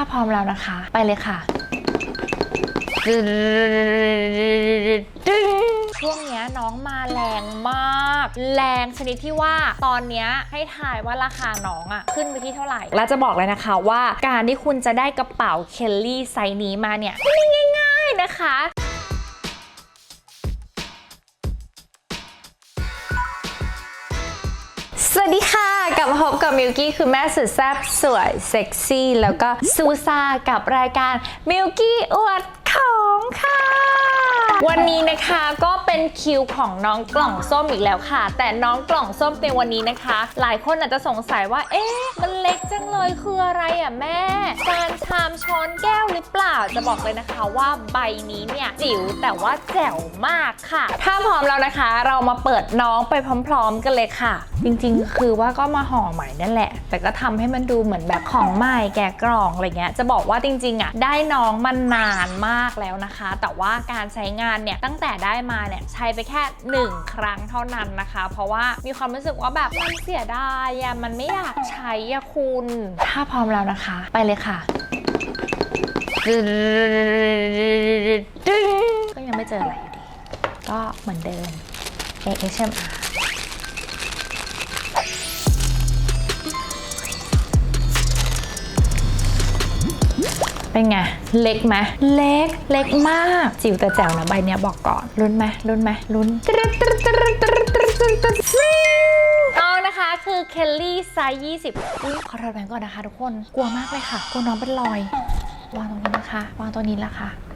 ถ้าพร้อมแล้วนะคะ ไปเลยค่ะ ช่วงเนี้ยน้องมาแรงมาก แรงชนิดที่ว่าตอนเนี้ยให้ทายว่าราคาน้องอะขึ้นไปที่เท่าไหร่ และจะบอกเลยนะคะว่าการที่คุณจะได้กระเป๋าเคลลี่ไซส์นี้มาเนี่ยไม่ง่ายๆนะคะ กับมิวกี้คือแม่สุดแซ่บสวยเซ็กซี่ แล้วก็ซูซากับรายการมิวกี้อวดของค่ะ วันนี้นะคะก็เป็นคิวของน้องกล่องส้มอีกแล้วค่ะ แต่น้องกล่องส้มในวันนี้นะคะ หลายคนอาจจะสงสัยว่า เอ๊ะ มันเล็กจังเลยคืออะไรอะแม่จานชามช้อนแก้วหรือเปล่า จะบอกเลยนะคะว่าใบนี้เนี่ยจิ๋วแต่ว่าแจ๋วมากค่ะ ถ้าพร้อมแล้วนะคะ เรามาเปิดน้องไปพร้อม ๆ กันเลยค่ะ จริงๆ คือว่าก็มาห่อใหม่นั่นแหละ แต่ก็ทำให้มันดูเหมือนแบบของใหม่แกะกล่องอะไรเงี้ย จะบอกว่าจริงๆอะได้น้องมันนานมากแล้วนะคะ แต่ว่าการใช้งานเนี่ยตั้งแต่ได้มาเนี่ยใช้ไปแค่หนึ่งครั้งเท่านั้นนะคะ เพราะว่ามีความรู้สึกว่าแบบมันเสียดายอะมันไม่อยากใช้อะคุณ ถ้าพร้อมแล้วนะคะ ไปเลยค่ะก็ยังไม่เจออะไรอยู่ดี ก็เหมือนเดิม ASMR เป็นไง เล็กไหมเล็ก เล็กมาก จิ๋วแต่แจ๋วนะใบเนี้ยบอกก่อนลุ้นไหมลุ้นไหมลุ้นน้องนะคะคือเคลลี่ไซส์20อุ้ยขอถอดแหวนก่อนนะคะทุกคน กลัวมากเลยค่ะ กลัวน้องเป็นรอย วางตรงนี้นะคะ วางตัวนี้ละค่ะอะ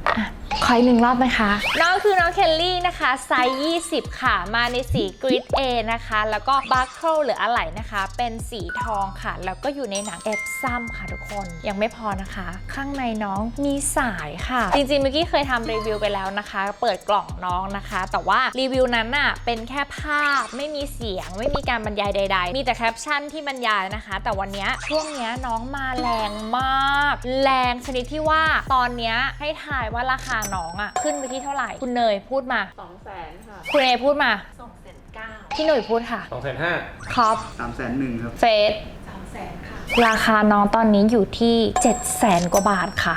ขออีกหนึ่งรอบนะคะ น้องคือน้องเคลลี่นะคะ ไซส์ 20 ค่ะ มาในสีกริด A นะคะ แล้วก็บัคเคิลหรืออะไหล่นะคะ เป็นสีทองค่ะ แล้วก็อยู่ในหนังเอฟซัมค่ะทุกคน ยังไม่พอนะคะ ข้างในน้องมีสายค่ะ จริงๆเมื่อกี้เคยทำรีวิวไปแล้วนะคะ เปิดกล่องน้องนะคะ แต่ว่ารีวิวนั้นน่ะเป็นแค่ภาพ ไม่มีเสียง ไม่มีการบรรยายใด ๆ มีแต่แคปชั่นที่บรรยายนะคะ แต่วันเนี้ยช่วงเนี้ยน้องมาแรงมาก แรงชนิดที่ว่าตอนเนี้ยให้ทายว่าราคาน้องอะขึ้นไปที่เท่าไหร่ คุณเนยพูดมา สองแสนค่ะคุณเนยพูดมา สองแสนเก้าพี่หนุ่ยพูดค่ะสองแสนห้าคอปสามแสนหนึ่งครับ เฟสสามแสนค่ะ ราคาน้องตอนนี้อยู่ที่ 7 0 0แสนกว่าบาทค่ะ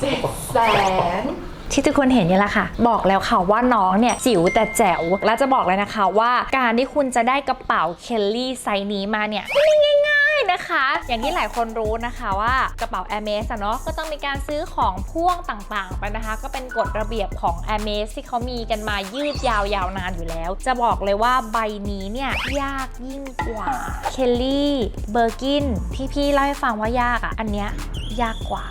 เจ็ดแสนที่ทุกคนเห็นนี่แหละค่ะ บอกแล้วค่ะว่าน้องเนี่ยจิ๋วแต่แจ๋ว และจะบอกเลยนะคะว่าการที่คุณจะได้กระเป๋าเคลลี่ไซส์นี้มาเนี่ยไม่ง่ายๆ นะคะ อย่างที่หลายคนรู้นะคะว่ากระเป๋า a อ r m e s เนาะก็ต้องมีการซื้อของพ่วงต่างๆ ไปนะคะ ก็เป็นกฎระเบียบของ a อ r m e s ที่เขามีกันมายืดยาวยาวนานอยู่แล้ว จะบอกเลยว่าใบนี้เนี่ยยากยิ่งกว่าเคลลี่เบอร์กินที่พี่เล่าให้ฟังว่ายากอะอันเนี้ยยากกว่า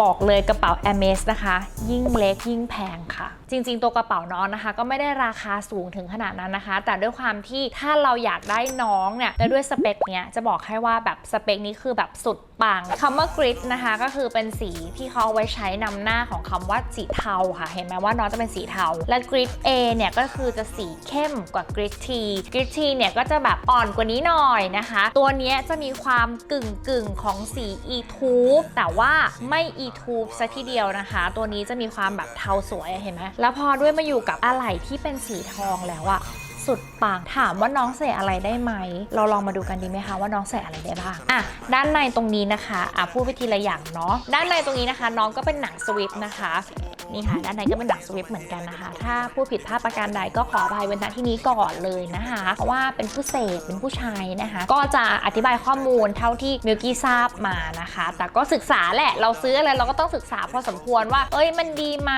บอกเลยกระเป๋า a อ r m e s นะคะ ยิ่งเล็กยิ่งแพงค่ะ จริง ๆ ตัวกระเป๋าน้องนะคะ ก็ไม่ได้ราคาสูงถึงขนาดนั้นนะคะ แต่ด้วยความที่ถ้าเราอยากได้น้องเนี่ยและด้วยสเปคเนี้ยจะบอกให้ว่าแบบสเปคนี้คือแบบสุดปังคำว่ากริดนะคะ ก็คือเป็นสีที่เขาเอาไว้ใช้นำหน้าของคำว่าสีเทาค่ะ เห็นไหมว่าน้องจะเป็นสีเทา และกริด A เนี่ยก็คือจะสีเข้มกว่ากริด T กริด T เนี่ยก็จะแบบอ่อนกว่านี้หน่อยนะคะ ตัวเนี้ยจะมีความกึ่งกึ่งๆของสี e t u b e แต่ว่าไม่ e t u b e ซะทีเดียวนะคะ ตัวนี้จะมีความแบบเทาสวยเห็นไหมแล้วพอด้วยมาอยู่กับอะไหล่ที่เป็นสีทองแล้วอะสุดปังถามว่าน้องใส่อะไรได้ไหม เราลองมาดูกันดีไหมคะว่าน้องใส่อะไรได้บ้างอะด้านในตรงนี้นะคะอะพูดไปทีละอย่างเนาะด้านในตรงนี้นะคะ น้องก็เป็นหนังสวิฟนะคะ นี่ค่ะ ด้านในก็เป็นหนังสวิฟเหมือนกันนะคะ ถ้าพูดผิดพลาดประการใดก็ขออภัยเว้นที่นี้ก่อนเลยนะคะ เพราะว่าเป็นผู้เสพเป็นผู้ชายนะคะ ก็จะอธิบายข้อมูลเท่าที่มิวกี้ทราบมานะคะ แต่ก็ศึกษาแหละ เราซื้ออะไรเราก็ต้องศึกษาพอสมควรว่า เอ้ยมันดีไหม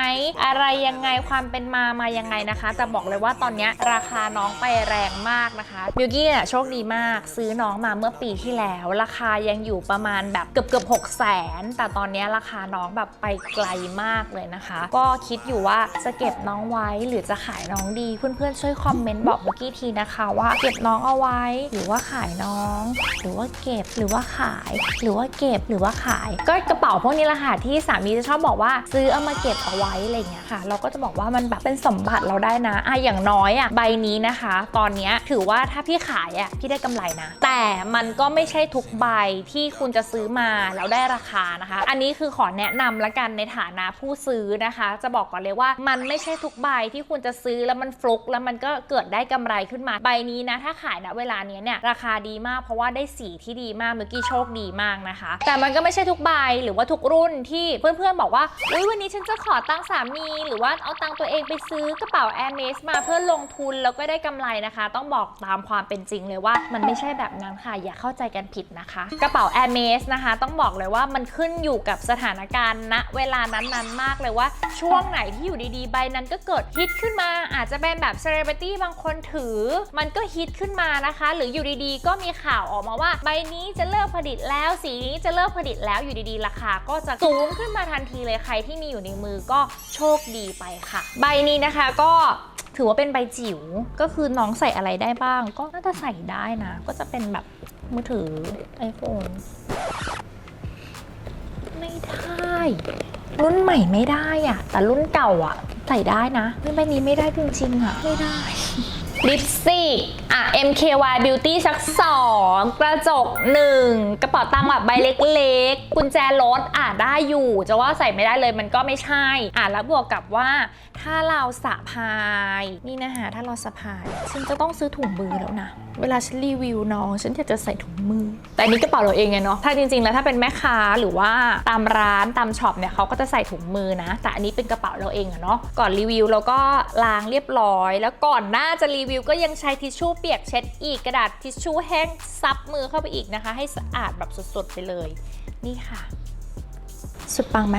อะไรยังไงความเป็นมามายังไงนะคะ จะบอกเลยว่าตอนนี้ราคาน้องไปแรงมากนะคะมิวกี้เนี่ยโชคดีมากซื้อน้องมาเมื่อปีที่แล้ว ราคายังอยู่ประมาณแบบเกือบเกือบหกแสนแต่ตอนนี้ราคาน้องแบบไปไกลมากเลยนะคะก็คิดอยู่ว่าจะเก็บน้องไว้หรือจะขายน้องดี เพื่อนๆช่วยคอมเมนต์บอกเมื่อกี้ทีนะคะว่าเก็บน้องเอาไว้ หรือว่าขายน้อง หรือว่าเก็บหรือว่าขาย หรือว่าเก็บหรือว่าขาย ก็กระเป๋าพวกนี้แหละค่ะที่สามีจะชอบบอกว่าซื้อเอามาเก็บเอาไว้อะไรอย่างเงี้ยค่ะ เราก็จะบอกว่ามันแบบเป็นสมบัติเราได้นะอะอย่างน้อยอะใบนี้นะคะ ตอนเนี้ยถือว่าถ้าพี่ขายอะพี่ได้กำไรนะ แต่มันก็ไม่ใช่ทุกใบที่คุณจะซื้อมาแล้วได้ราคานะคะ อันนี้คือขอแนะนำละกันในฐานะผู้ซื้อนะนะคะ จะบอกก่อนเลยว่ามันไม่ใช่ทุกใบที่คุณจะซื้อแล้วมันฟลุกแล้วมันก็เกิดได้กำไรขึ้นมาใบนี้นะ ถ้าขายณเวลานี้เนี่ยราคาดีมากเพราะว่าได้สีที่ดีมากเมื่อกี้โชคดีมากนะคะ แต่มันก็ไม่ใช่ทุกใบหรือว่าทุกรุ่นที่เพื่อนๆบอกว่าอุ้ยวันนี้ฉันจะขอตังสามีหรือว่าเอาตังตัวเองไปซื้อกระเป๋า a i r m e s มาเพื่อลงทุนแล้วก็ได้กำไรนะคะ ต้องบอกตามความเป็นจริงเลยว่า มันไม่ใช่แบบนั้นค่ะอย่าเข้าใจกันผิดนะคะ กระเป๋า a i r m e s นะคะ ต้องบอกเลยว่ามันขึ้นอยู่กับสถานการณ์ณเวลานั้นๆมากเลยว่าช่วงไหนที่อยู่ดีๆ ใบนั้นก็เกิดฮิตขึ้นมา อาจจะเป็นแบบเซเลบริตี้บางคนถือ มันก็ฮิตขึ้นมานะคะ หรืออยู่ดีๆ ก็มีข่าวออกมาว่า ใบนี้จะเลิกผลิตแล้ว สีนี้จะเลิกผลิตแล้วอยู่ดีๆ ราคาก็จะสูงขึ้นมาทันทีเลยใครที่มีอยู่ในมือก็โชคดีไปค่ะ ใบนี้นะคะก็ถือว่าเป็นใบจิ๋ว ก็คือน้องใส่อะไรได้บ้าง ก็น่าจะใส่ได้นะ ก็จะเป็นแบบมือถือ iPhone ไม่ได้ รุ่นใหม่ไม่ได้อะแต่รุ่นเก่าอะใส่ได้นะรุ่นใบนี้ไม่ได้จริงๆอะไม่ได้ลิปสติกอะ MKY Beauty สัก 2 กระจก 1 กระเป๋าตังค์แบบใบเล็กๆ กุญแจรถอะได้อยู่ จะว่าใส่ไม่ได้เลยมันก็ไม่ใช่ อะแล้วบวกกับว่า ถ้าเราสะพาย นี่นะคะถ้าเราสะพาย ฉันจะต้องซื้อถุงมือแล้วนะ เวลาฉันรีวิวน้อง ฉันอยากจะใส่ถุงมือ แต่อันนี้กระเป๋าเราเองไงเนาะถ้าจริงๆ แล้วถ้าเป็นแม่ค้าหรือว่าตามร้านตามช็อปเนี่ยเขาก็จะใส่ถุงมือนะ แต่อันนี้เป็นกระเป๋าเราเองอะเนาะก่อนรีวิวเราก็ล้างเรียบร้อย แล้วก่อนหน้าจะรีวิว ก็ยังใช้ทิชชู่เปียกเช็ดอีกกระดาษทิชชู่แห้งซับมือเข้าไปอีกนะคะ ให้สะอาดแบบสดๆไปเลย นี่ค่ะ สุดปังไหม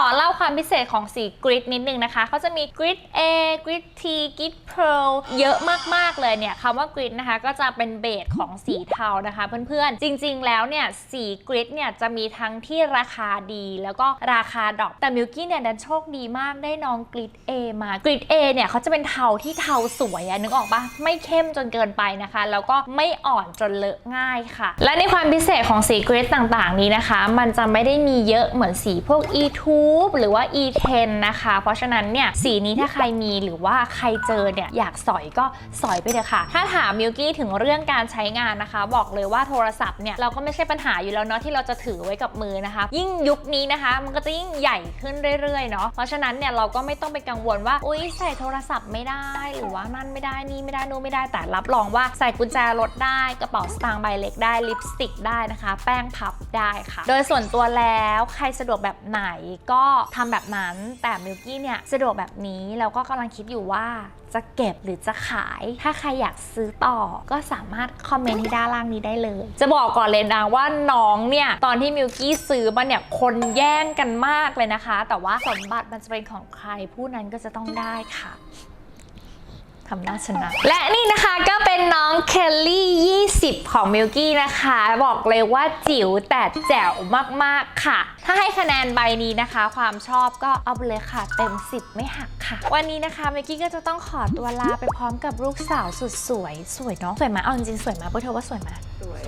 ขอเล่าความพิเศษของสีกริดนิดนึงนะคะเขาจะมีกริด A กริด T กริด Pearl เยอะมาก ๆ เลยเนี่ยคำว่ากริดนะคะก็จะเป็นเบสของสีเทานะคะ เพื่อนๆ จริง ๆ แล้วเนี่ยสีกริดเนี่ยจะมีทั้งที่ราคาดีแล้วก็ราคาดรอปแต่มิลกี้เนี่ยดันโชคดีมากได้น้องกริด A มากริด A เนี่ยเขาจะเป็นเทาที่เทาสวยอะนึกออกปะไม่เข้มจนเกินไปนะคะ แล้วก็ไม่อ่อนจนเลอะง่ายค่ะ และในความพิเศษของสีกริดต่างๆ นี้นะคะ มันจะไม่ได้มีเยอะเหมือนสีพวก E2 หรือว่า E10 นะคะ เพราะฉะนั้นเนี่ยสีนี้ถ้าใครมีหรือว่าใครเจอเนี่ยอยากสอยก็สอยไปเถอะค่ะ ถ้าถามมิลกี้ถึงเรื่องการใช้งานนะคะ บอกเลยว่าโทรศัพท์เนี่ยเราก็ไม่ใช่ปัญหาอยู่แล้วเนาะที่เราจะถือไว้กับมือนะคะ ยิ่งยุคนี้นะคะ มันก็จะยิ่งใหญ่ขึ้นเรื่อยๆเนาะเพราะฉะนั้นเนี่ยเราก็ไม่ต้องไปกังวลว่าอุ้ยใส่โทรศัพท์ไม่ได้หรือว่านั่นไม่ได้นี่ไม่ได้นู่นไม่ได้แต่รับรองว่าใส่กุญแจรถได้กระเป๋าสตางค์ใบเล็กได้ลิปสติกได้นะคะ แป้งพับได้ค่ะ โดยส่วนตัวแล้วใครสะดวกแบบไหนก็ทำแบบนั้น แต่มิลกี้เนี่ยสะดวกแบบนี้แล้วก็กำลังคิดอยู่ว่าจะเก็บหรือจะขาย ถ้าใครอยากซื้อต่อก็สามารถคอมเมนต์ที่ด้านล่างนี้ได้เลย จะบอกก่อนเลยนะว่าน้องเนี่ย ตอนที่มิลกี้ซื้อมาเนี่ย คนแย่งกันมากเลยนะคะ แต่ว่าสมบัติมันจะเป็นของใครผู้นั้นก็จะต้องได้ค่ะ ทำหน้าชนะ และนี่นะคะก็เป็นน้องเคลลี่20 ของมิลกี้นะคะ บอกเลยว่าจิ๋วแต่แจ๋วมากๆค่ะ ถ้าให้คะแนนใบนี้นะคะ ความชอบก็เอาไปเลยค่ะ เต็ม 10 ไม่หักค่ะ วันนี้นะคะมิลกี้ก็จะต้องขอตัวลาไปพร้อมกับลูกสาวสุดสวย สวยเนาะสวยไหมเอาจริงๆสวยไหมพวกเธอว่าสวยไหมสวย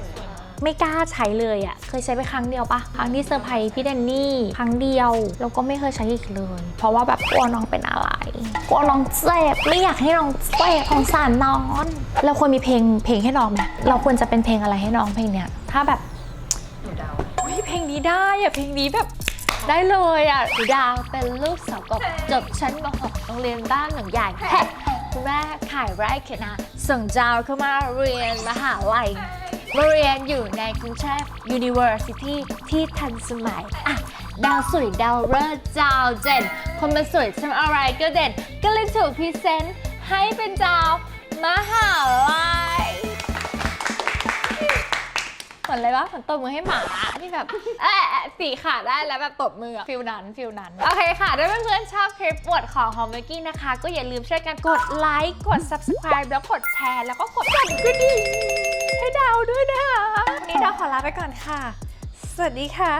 ไม่กล้าใช้เลยอะ่ะ เคยใช้ไปครั้งเดียวปะครั้งที่เซอร์ไพรส์พี่แดนนี่ครั้งเดียวแล้วก็ไม่เคยใช้อีกเลย เพราะว่าแบบกลัวน้องเป็นอะไรกลัวน้องเจ็บไม่อยากให้น้องเจ็บของสารน้อง เราควรมีเพลงเพลงให้น้องไหมเราควรจะเป็นเพลงอะไรให้น้องเพลงเนี้ยถ้าแบบหนูเดาอุ้ยเพลงนี้ได้อะเพลงนี้แบบได้เลยอะดาวเป็นลูกสาวกบจบชั้นม .6 โรงเรียนบ้านหนองใหญ่แฮะคุณแม่ขายไร่เขตนาส่งดาวเข้ามาเรียนมหาลัย มาเรียนอยู่ในกรุงเทพ University ที่ทันสมัยอะดาวสวยดาวเลิศดาวเด่นคนมันสวยทำอะไรก็เด่น ก็เลยถูกพรีเซนต์ให้เป็นดาวมหาลัยเหมือนอะไรวะเหมือนตบมือให้หมาที่แบบเอ๊ะสีขาดได้แล้วแบบตบมือฟิลนั้นฟิลนั้น โอเคค่ะถ้าเพื่อนๆชอบคลิปปวดของของเมกี้นะคะ ก็อย่าลืมช่วยกันกดไลค์กด subscribe แล้วกดแชร์แล้วก็กดกระดิ่ง ดาวด้วยนะคะวันนี้ดาวขอลาไปก่อนค่ะ สวัสดีค่ะ